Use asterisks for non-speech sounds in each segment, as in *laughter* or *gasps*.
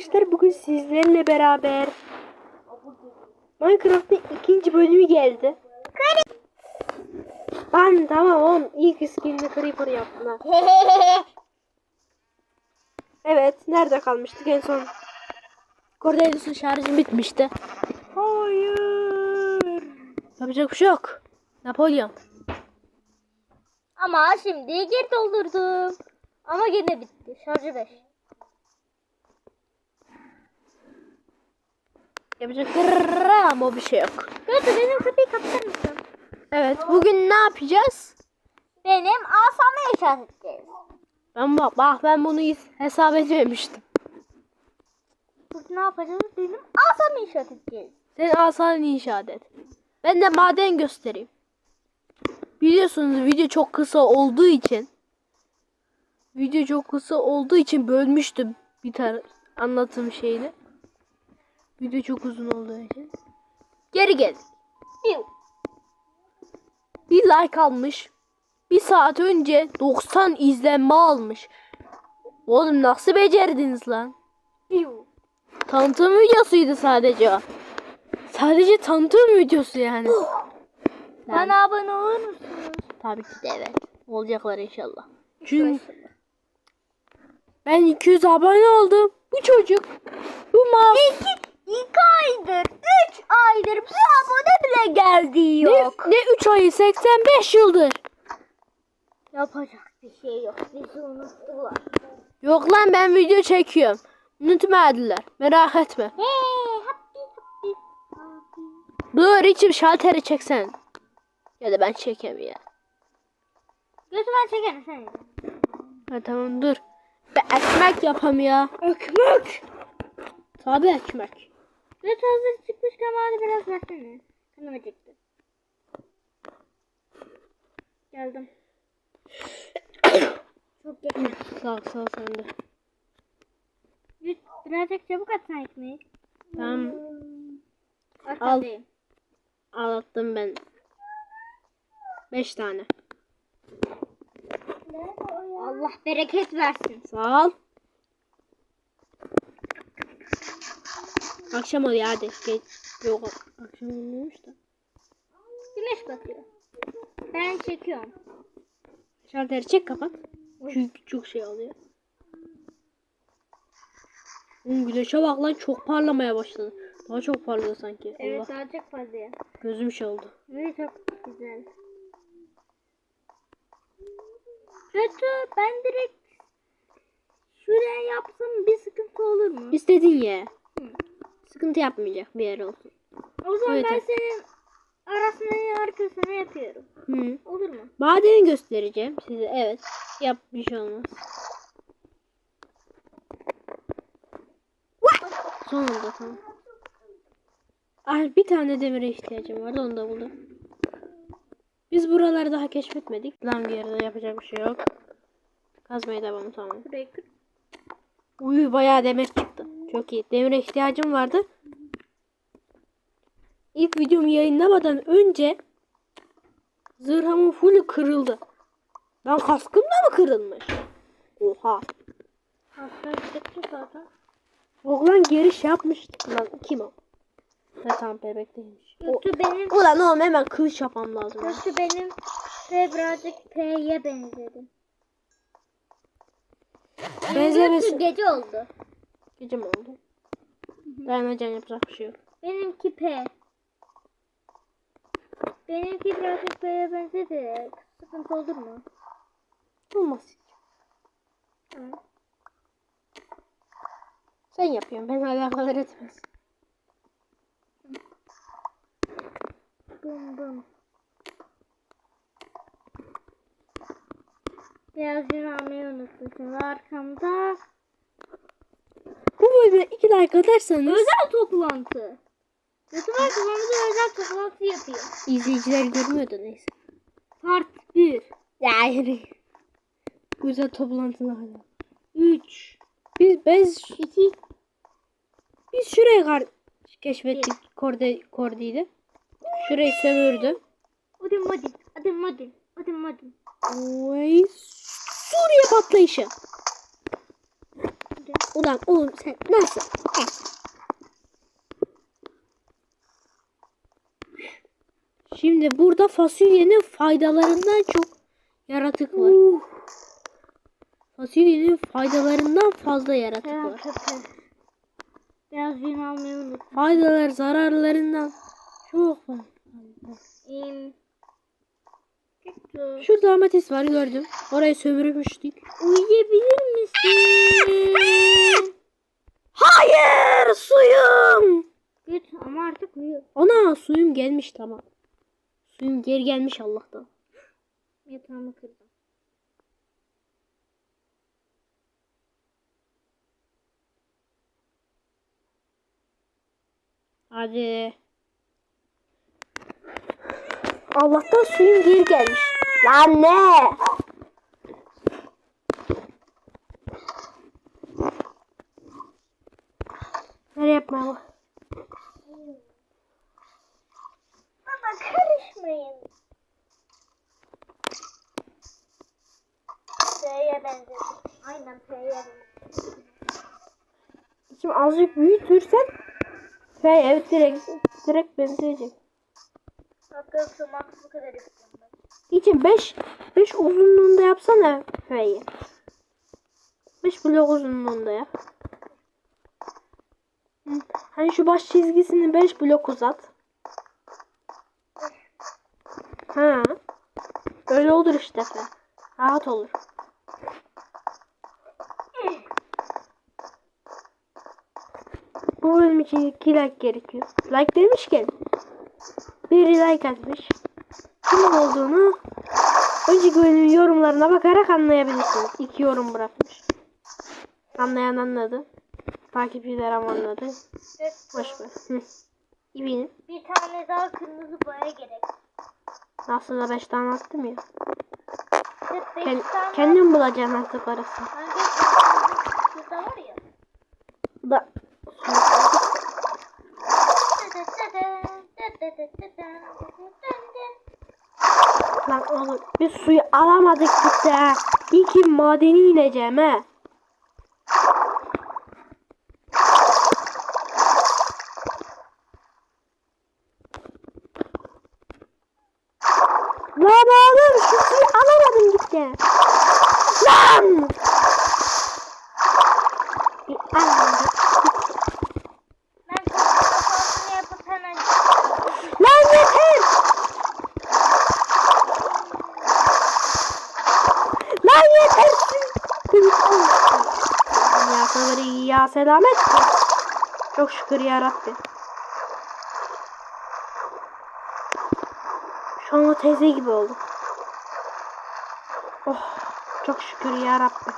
arkadaşlar bugün sizlerle beraber Minecraft'ın ikinci bölümü geldi. Ben tamam oğlum ilk skinini Creeper yaptım ha. *laughs* Evet nerede kalmıştık en son? Cordelius'un şarjı bitmişti. Hayır. Yapacak bir şey yok. Napolyon. Ama şimdi geri doldurdum. Ama gene bitti. Şarjı 5. Yapacak ama bir şey yok. Götür benim kapıyı kapatır mısın? Evet bugün ne yapacağız? Benim asamı inşaat edeceğiz. Ben bak, bak ben bunu hesap etmemiştim. Bugün ne yapacağız? Benim asamı inşaat edeceğiz. Sen asan inşaat et. Ben de maden göstereyim. Biliyorsunuz video çok kısa olduğu için video çok kısa olduğu için bölmüştüm bir tane anlatım şeyini. Video çok uzun oldu herkes. Geri gel. Bir, bir like almış. Bir saat önce 90 izlenme almış. Oğlum nasıl becerdiniz lan? Tanıtım videosuydu sadece o. Sadece tanıtım videosu yani. *gasps* Bana abone olur musunuz? Tabii ki de evet. Olacaklar inşallah. Çünkü ben 200 abone oldum. Bu çocuk bu mavi. 2 aydır, 3 aydır bir abone bile geldi yok. Ne, ne 3 ayı 85 yıldır. Yapacak bir şey yok. Bizi unuttular. Yok lan ben video çekiyorum. Unutmadılar. Merak etme. Hey, happy, happy, happy. Dur içim şalteri çeksen. Ya da ben çekemiyorum. Götü ben çekerim sen. Ha tamam dur. Ben ekmek yapam ya. Ekmek. Tabii ekmek. Götür hazır çıkmışken bana biraz versene. Kanım acıktı. Geldim. Çok yakın. Sağ ol sağ ol sen de. Bir, birazcık çabuk atsan ekmeği. Tamam. At Al. hadi. Ağlattım ben. 5 tane. Allah bereket versin. Sağ ol. Akşam oluyor hadi. Geç. Yok akşam olmuyormuş da. Güneş batıyor. Ben çekiyorum. Şalteri çek kapat. Çünkü çok şey oluyor. Oğlum güneşe bak lan çok parlamaya başladı. Daha çok parlıyor sanki. Evet Allah. daha çok ya. Gözüm şey oldu. Evet çok güzel. Kötü ben direkt şuraya yapsam bir sıkıntı olur mu? İstediğin ye. Hı. Sıkıntı yapmayacak bir yer olsun. O zaman Evet, ben evet. senin arasına arkasına yapıyorum. Hı. Olur mu? Madeni göstereceğim size. Evet. Yap bir şey olmaz. Sonunda tamam. Ay bir tane demire ihtiyacım vardı onu da buldum. Biz buraları daha keşfetmedik. Lan bir yerde yapacak bir şey yok. Kazmaya devam tamam. Uy bayağı demir çıktı. Çok iyi. Demire ihtiyacım vardı. İlk videomu yayınlamadan önce zırhamın full kırıldı. Lan kaskım da mı kırılmış? Oha. Hatta gidecek zaten. Oğlan giriş yapmıştık lan. Kim o? Ha tamam bebek değilmiş. Kötü benim, ulan oğlum hemen kılıç yapmam lazım. kötü benim ve birazcık P'ye benzedi. Benzemesin. Benzemesin. Gece oldu. Gece mi oldu? Dayanacağım yapacak bir şey yok. Benimki P. Benimki birazcık P'ye benzedi. Sıkıntı olur mu? Olmaz. Hı. Sen yapıyorsun. Ben alakadar etmez. Bum bum. Biraz yine almayı unutmuşum. Arkamda Bu bölüme iki like atarsanız özel toplantı. YouTube kanalımızda özel toplantı yapıyor. izleyiciler görmüyor da neyse. Part 1, Ya yürü. Güzel toplantılar hala. 3 Biz biz 2, biz şuraya kar keşfettik korde kordiydi. Şurayı sömürdüm. Odin modin, odin modin, odin modin. Oy Suriye patlayışı. Ulan oğlum sen nasıl? Heh. Şimdi burada fasulyenin faydalarından çok yaratık var. Fasulyenin faydalarından fazla yaratık Hemen var. köpeğim. Biraz gün almayı unut. Faydalar zararlarından çok fazla. İyiyim. Şurada domates var gördüm. Orayı sömürmüştük. Uyuyabilir misin? Hayır suyum. Git ama artık uyu. Ana suyum gelmiş tamam. Suyum geri gelmiş Allah'tan. Yatağımı kırdım. Hadi. Allah'tan suyum geri gelmiş. Lan ne? Nereye yapmaya bak. Baba karışmayın. P'ye benzedim. Aynen P'ye benzedim. Şimdi azıcık büyütürsen ve evet direkt direkt benzeyecek. İçin 5 5 uzunluğunda yapsana F'yi. 5 blok uzunluğunda yap. Hani şu baş çizgisini 5 blok uzat. Ha. Öyle olur işte. Rahat olur. Bu bölüm için 2 like gerekiyor. Like demişken biri like atmış. Kim olduğunu önceki bölümün yorumlarına bakarak anlayabilirsiniz. İki yorum bırakmış. Anlayan anladı. Takipçilerim anladı. Boş ver. İbinin. Bir tane daha kırmızı boya gerek. Aslında 5 tane attım ya. Beş Ken, tane. kendim bulacağım artık orası. Şurada var ya. Da. Lan oğlum biz suyu alamadık ha. İyi ki madeni ineceğim ha. Lan oğlum şu suyu alamadım gitti. Lan! Bir alamadım. Ben kafasını yapıp hemen Lan yeter! Lan yeter! Sabır ya selamet. Çok şükür ya Rabbi. Şu an teyze gibi oldum. Oh, çok şükür ya Rabbi.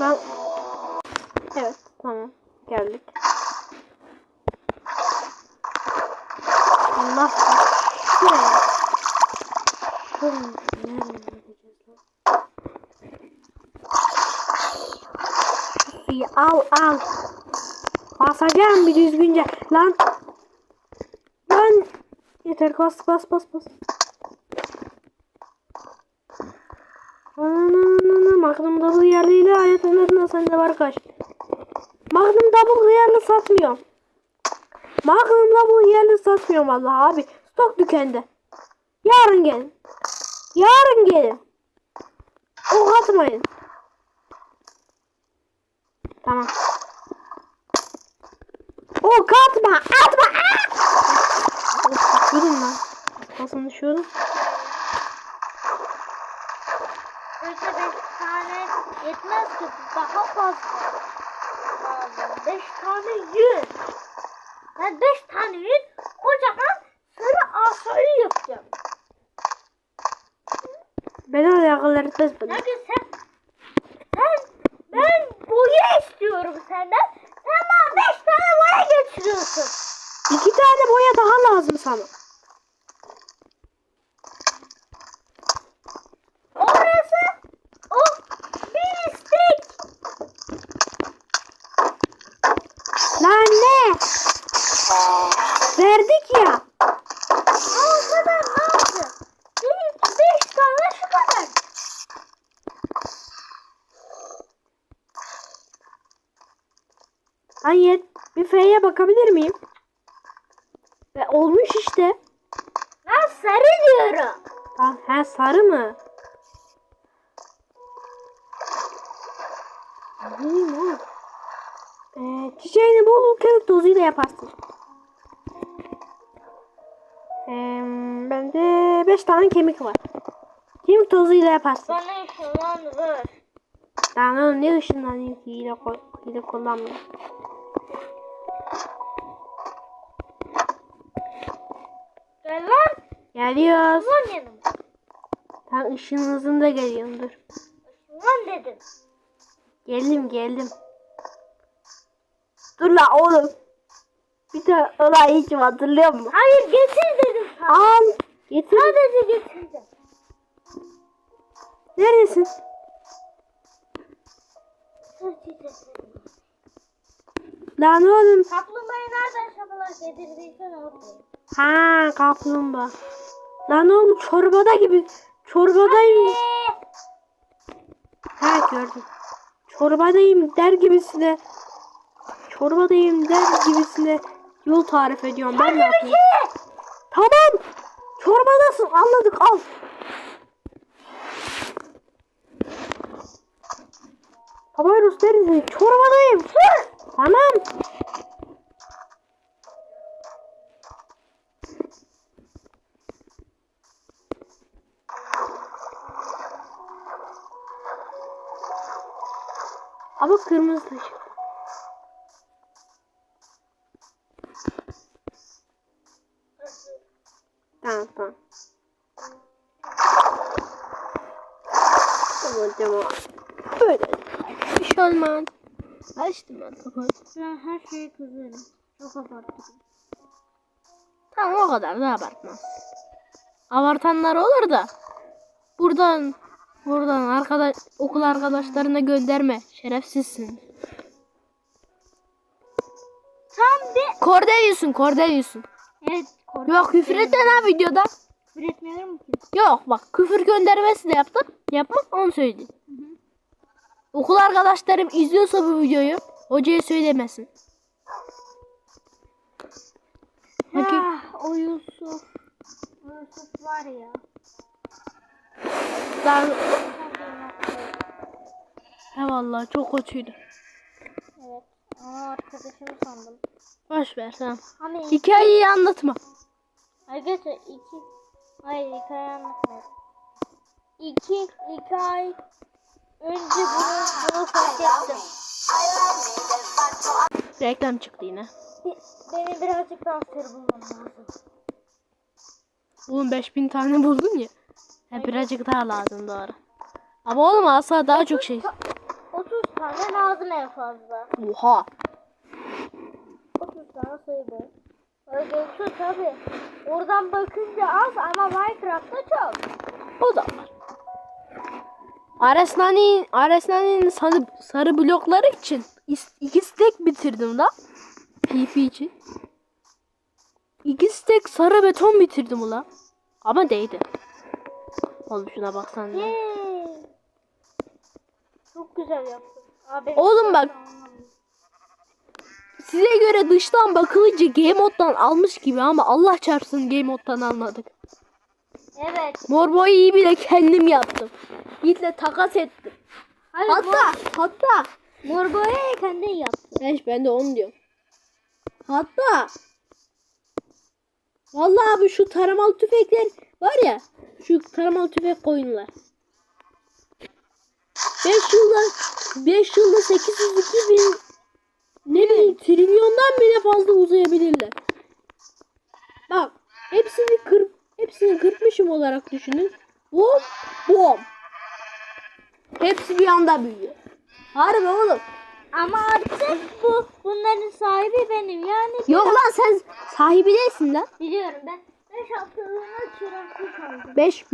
Ben... Evet, tamam. Geldik. Allah şuraya. Şuraya. Nereye gideceğiz lan? Suyu al al. Basacağım bir düzgünce. Lan. Lan. Yeter bas bas bas bas. Ananana Magnum Double yerliyle hayatımda sende var kaç. Magnum Double hıyarlı satmıyorum. Magnum Double hıyarlı satmıyorum vallahi abi. Stok dükkanda. Yarın gelin. Yarın gelin. Ok atmayın. Tamam. Ok atma. Atma. Of, Gidin lan. Nasıl düşüyorum? Önce beş tane yetmez ki daha fazla lazım. Beş tane yün. Ben beş tane yün kocaman sarı asayı yapacağım. Ben öyle akıl etmez bana. Nerede sen? Sen ben boya istiyorum senden. Sen bana beş tane boya getiriyorsun. İki tane boya daha lazım sana. Orası o bir istek. Lan ne? Verdik ya. Ama kadar ne yaptı? Benim beş tane Hayır. Bir F'ye bakabilir miyim? Ve olmuş işte. Ben sarı diyorum. Ha, ha sarı mı? Neyim oğlum? Ee, çiçeğini bol kemik tozuyla yaparsın. Ee, bende 5 tane kemik var. Kemik tozuyla yaparsın. Bana ışınlandır. Lan oğlum ne ışınlanayım ki hile, koy, hile kullanmıyor. Geliyoruz. Lan yanıma. Tam ışın hızında geliyorum dur. Lan dedin. Geldim geldim. Dur la oğlum. Bir de olay hiç hatırlıyor musun? Hayır getir dedim sana. Al. Getir. Sadece getirdim. Neredesin? Lan oğlum. Kaplumbağayı nereden şapalar getirdiysen oradayım. Ha kaplumbağa. Lan oğlum çorbada gibi. Çorbadayım. Ha gördüm. Çorbadayım der gibisine. Çorbadayım der gibisine yol tarif ediyorum. Ben ne yapayım? Tamam. Çorbadasın anladık al. Tabayrus neredesin? Çorbadayım. Tamam. Ama kırmızı ışık. Tamam tamam. Tamam. Böyle. Bir şey olmaz. Açtım ben kapağı. Ben her şeye kızarım. Çok abarttım. Tamam o kadar da abartma. Abartanlar olur da. Buradan buradan arkadaş okul arkadaşlarına gönderme. Şerefsizsin. Tam bir... Cordelius'un Cordelius'un. Evet. Yok küfür et ha videoda. Küfür etmiyorum ki. Yok bak küfür göndermesi de yaptım. Yapma onu söyleyeyim. Okul arkadaşlarım izliyorsa bu videoyu hocaya söylemesin. Peki. Ah, o Yusuf. Yusuf var ya. Ben... He vallahi çok kötüydü. Evet. Ama arkadaşımı sandım. Boş ver tamam. Hani. Hikayeyi anlatma. Arkadaşlar iki... Hayır hikaye anlatmıyorum. İki, iki ay önce bunu, bunu fark ettim. Reklam çıktı yine. Be- Benim birazcık daha sır bulmam lazım. Oğlum 5000 tane buldun ya. He birazcık daha lazım doğru. Ama oğlum asla daha çok şey. 30 tane lazım en fazla. Oha. 30 tane sayılır. Şu tabi. Oradan bakınca az ama Minecraft'ta çok. O da var. Aresnani'nin Aresnani'nin sarı, sarı blokları için iki stek bitirdim da. PP için. İki stek sarı beton bitirdim ula. Ama değdi. Oğlum şuna baksana. ya. Yay. Çok güzel yaptın. Abi, Oğlum bak. Size göre dıştan bakılınca game moddan almış gibi ama Allah çarpsın game moddan almadık. Evet. Mor boyayı bile kendim yaptım. Yiğit'le takas ettim. Hayır, Hatta hatta mor, mor boyayı kendin yaptın. Eş ben de onu diyorum. Hatta Vallahi abi şu taramalı tüfekler var ya şu taramalı tüfek koyunlar. 5 yılda 5 yılda 802 bin ne bileyim trilyondan bile fazla uzayabilirler. Bak hepsini kır hepsini kırpmışım olarak düşünün. Bom bom. Hepsi bir anda büyüyor. Harbi oğlum. Ama artık bu bunların sahibi benim yani. Yok lan sen sahibi değilsin lan. Biliyorum ben. 5 haftalığına çıraklık aldım. 5